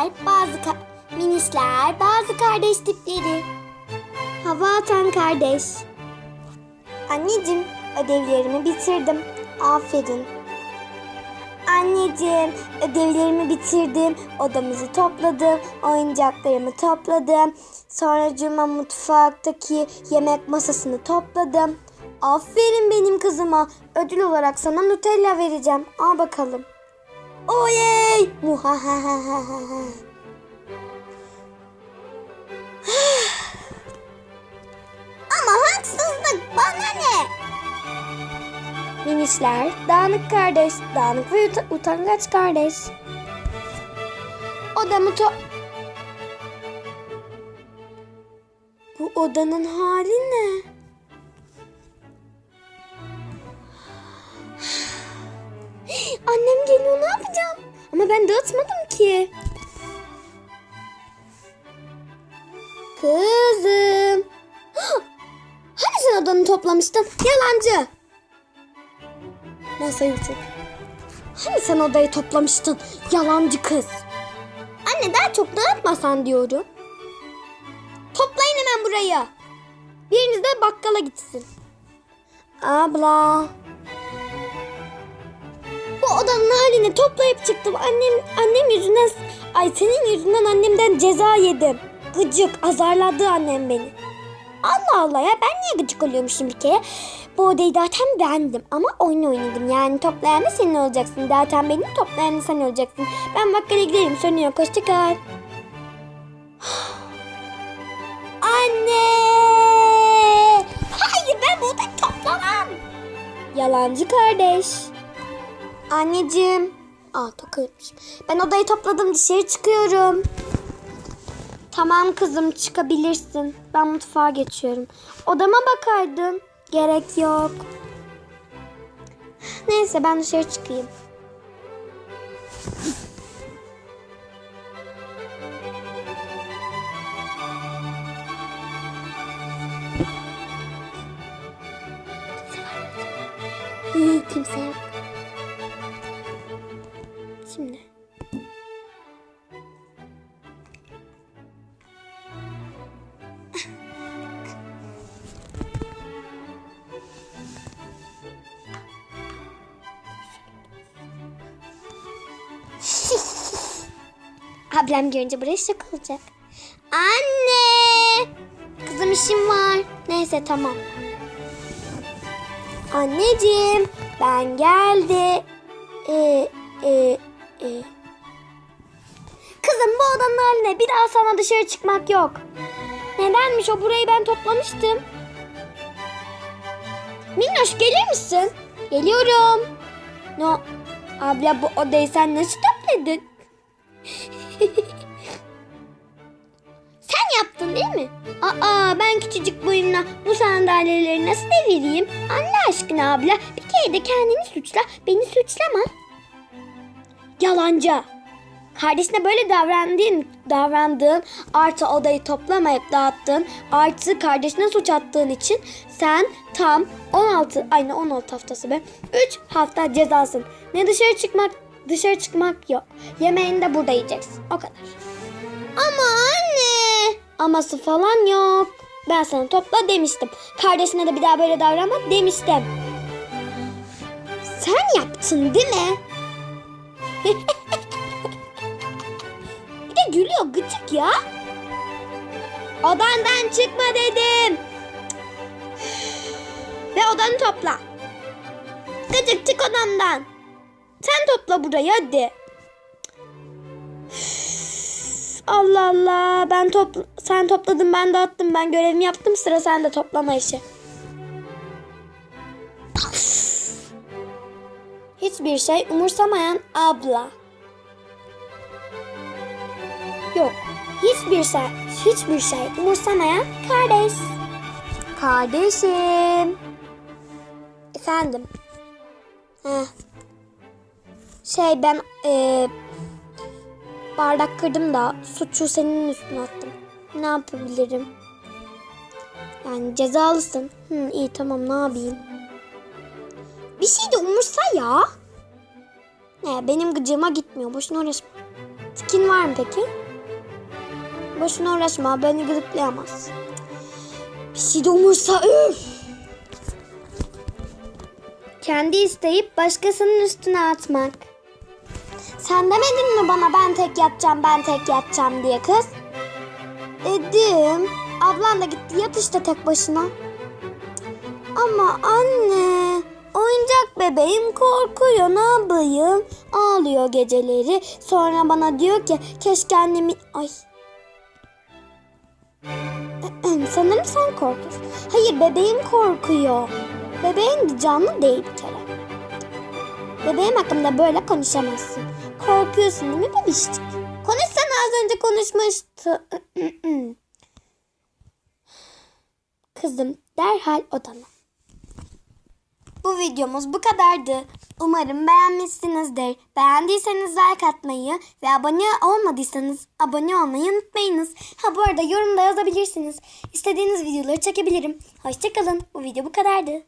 Minişler, bazı ka- minişler, bazı kardeş tipleri. Hava atan kardeş. Anneciğim, ödevlerimi bitirdim. Aferin. Anneciğim, ödevlerimi bitirdim. Odamızı topladım. Oyuncaklarımı topladım. Sonra cuma mutfaktaki yemek masasını topladım. Aferin benim kızıma. Ödül olarak sana Nutella vereceğim. Al bakalım. Oley! Muhahahaha. Ama haksızlık bana ne? Minişler, dağınık kardeş, dağınık ve ut- utangaç kardeş. Odamı to... Bu odanın hali ne? Annem geliyor ne yapacağım? Ama ben dağıtmadım ki. Kızım. Hani sen odanı toplamıştın? Yalancı. Masayı çek. Hani sen odayı toplamıştın? Yalancı kız. Anne daha çok dağıtmasan diyorum. Toplayın hemen burayı. Biriniz de bakkala gitsin. Abla. Bu odanın halini toplayıp çıktım. Annem annem yüzünden ay senin yüzünden annemden ceza yedim. Gıcık azarladı annem beni. Allah Allah ya ben niye gıcık oluyormuşum bir kere? Bu odayı zaten bendim ama oyun oynadım. Yani toplayan da sen olacaksın. Zaten benim toplayan da sen olacaksın. Ben bakkala giderim sönüyor. Hoşça kal. Anne! Hayır ben bu odayı toplamam. Yalancı kardeş. Anneciğim. Aa yutmuşum. Ben odayı topladım dışarı çıkıyorum. Tamam kızım çıkabilirsin. Ben mutfağa geçiyorum. Odama bakaydın. Gerek yok. Neyse ben dışarı çıkayım. Ablam görünce buraya şok olacak. Anne! Kızım işim var. Neyse tamam. Anneciğim ben geldi. Ee, e, e. Kızım bu odanın haline bir daha sana dışarı çıkmak yok. Nedenmiş o burayı ben toplamıştım. Minnoş gelir misin? Geliyorum. No. Abla bu odayı sen nasıl topladın? sen yaptın değil mi? Aa ben küçücük boyumla bu sandalyeleri nasıl devireyim? Allah aşkına abla bir kere de kendini suçla beni suçlama. Yalancı. Kardeşine böyle davrandığın, davrandığın artı odayı toplamayıp dağıttın artı kardeşine suç attığın için sen tam 16 aynı 16 haftası be 3 hafta cezasın. Ne dışarı çıkmak dışarı çıkmak yok. Yemeğini de burada yiyeceksin. O kadar. Ama anne. Aması falan yok. Ben sana topla demiştim. Kardeşine de bir daha böyle davranma demiştim. Sen yaptın değil mi? bir de gülüyor gıcık ya. Odandan çıkma dedim. Ve odanı topla. Gıcık çık odamdan. Sen topla burayı hadi. Allah Allah. Ben topla sen topladın ben dağıttım. Ben görevimi yaptım. Sıra sende toplama işi. Hiçbir şey umursamayan abla. Yok. Hiçbir şey, hiçbir şey umursamayan kardeş. Kardeşim. Efendim. Heh. Şey ben eee bardak kırdım da suçu senin üstüne attım. Ne yapabilirim? Yani cezalısın. Hı, iyi tamam ne yapayım? Bir şey de umursa ya. Ne benim gıcığıma gitmiyor. Boşuna uğraşma. Tikin var mı peki? Boşuna uğraşma beni gıdıklayamaz. Bir şey de umursa üf. Kendi isteyip başkasının üstüne atmak. Sen demedin mi bana ben tek yatacağım ben tek yatacağım diye kız? Dedim. Ablan da gitti yat işte tek başına. Ama anne oyuncak bebeğim korkuyor ne yapayım? Ağlıyor geceleri. Sonra bana diyor ki keşke annemi... Ay. Sanırım sen korkuyorsun. Hayır bebeğim korkuyor. Bebeğin canlı değil bir kere. Bebeğim hakkında böyle konuşamazsın. Korkuyorsun değil mi bebişcik? Konuşsana az önce konuşmuştu. Kızım derhal odana. Bu videomuz bu kadardı. Umarım beğenmişsinizdir. Beğendiyseniz like atmayı ve abone olmadıysanız abone olmayı unutmayınız. Ha bu arada yorumda yazabilirsiniz. İstediğiniz videoları çekebilirim. Hoşçakalın. Bu video bu kadardı.